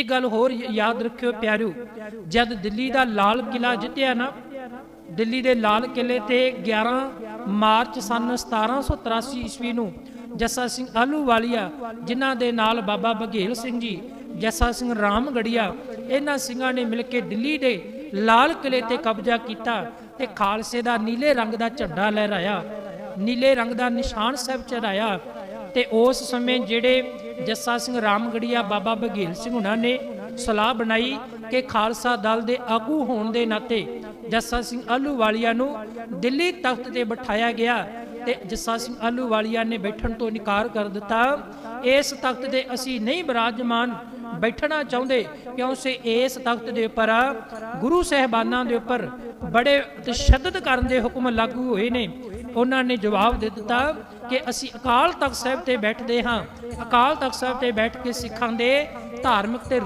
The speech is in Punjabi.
ਇੱਕ ਗੱਲ ਹੋਰ ਯਾਦ ਰੱਖਿਓ ਪਿਆਰਿਓ, ਜਦ ਦਿੱਲੀ ਦਾ ਲਾਲ ਕਿਲਾ ਜਿੱਤਿਆ ਨਾ, ਦਿੱਲੀ ਦੇ ਲਾਲ ਕਿਲੇ ਤੇ 11 ਮਾਰਚ ਸਨ 1783 ਈਸਵੀ ਨੂੰ ਜੱਸਾ ਸਿੰਘ ਆਲੂਵਾਲੀਆ ਜਿਨ੍ਹਾਂ ਦੇ ਨਾਲ ਬਾਬਾ ਬਘੇਲ ਸਿੰਘ ਜੀ, ਜੱਸਾ ਸਿੰਘ ਰਾਮਗੜੀਆ, ਇਹਨਾਂ ਸਿੰਘਾਂ ਨੇ ਮਿਲ ਕੇ ਦਿੱਲੀ ਦੇ ਲਾਲ ਕਿਲੇ ਤੇ ਕਬਜ਼ਾ ਕੀਤਾ ਤੇ ਖਾਲਸੇ ਦਾ ਨੀਲੇ ਰੰਗ ਦਾ ਝੰਡਾ ਲਹਿਰਾਇਆ। ਨੀਲੇ ਰੰਗ ਦਾ ਨਿਸ਼ਾਨ ਸਾਹਿਬ ਚੜਾਇਆ ਤੇ ਉਸ ਸਮੇਂ ਜਿਹੜੇ ਜੱਸਾ ਸਿੰਘ ਰਾਮਗੜੀਆ, ਬਾਬਾ ਬਘੇਲ ਸਿੰਘ ਉਹਨਾਂ ਨੇ ਸਲਾਹ ਬਣਾਈ ਕਿ ਖਾਲਸਾ ਦਲ ਦੇ ਆਗੂ ਹੋਣ ਦੇ ਨਾਤੇ ਜੱਸਾ ਸਿੰਘ ਆਲੂਵਾਲੀਆ ਨੂੰ ਦਿੱਲੀ ਤਖਤ ਤੇ ਬਿਠਾਇਆ ਗਿਆ ਤੇ ਜੱਸਾ ਸਿੰਘ ਆਲੂਵਾਲੀਆ ਨੇ ਬੈਠਣ ਤੋਂ ਇਨਕਾਰ ਕਰ ਦਿੱਤਾ। ਇਸ ਤਖਤ ਤੇ ਅਸੀਂ ਨਹੀਂ ਬਿਰਾਜਮਾਨ ਬੈਠਣਾ ਚਾਹੁੰਦੇ ਕਿਉਂਕਿ ਇਸ ਤਖਤ ਦੇ ਉੱਪਰ ਗੁਰੂ ਸਹਿਬਾਨਾਂ ਦੇ ਉੱਪਰ ਬੜੇ ਤਸ਼ੱਦਦ ਕਰਨ ਦੇ ਹੁਕਮ ਲਾਗੂ ਹੋਏ ਨੇ। ਉਹਨਾਂ ਨੇ ਜਵਾਬ ਦੇ ਦਿੱਤਾ ਕਿ ਅਸੀਂ ਅਕਾਲ ਤਖਤ ਸਾਹਿਬ ਤੇ ਬੈਠਦੇ ਹਾਂ। ਅਕਾਲ ਤਖਤ ਸਾਹਿਬ ਤੇ ਬੈਠ ਕੇ ਸਿੱਖਾਂ ਦੇ ਧਾਰਮਿਕ ਤੇ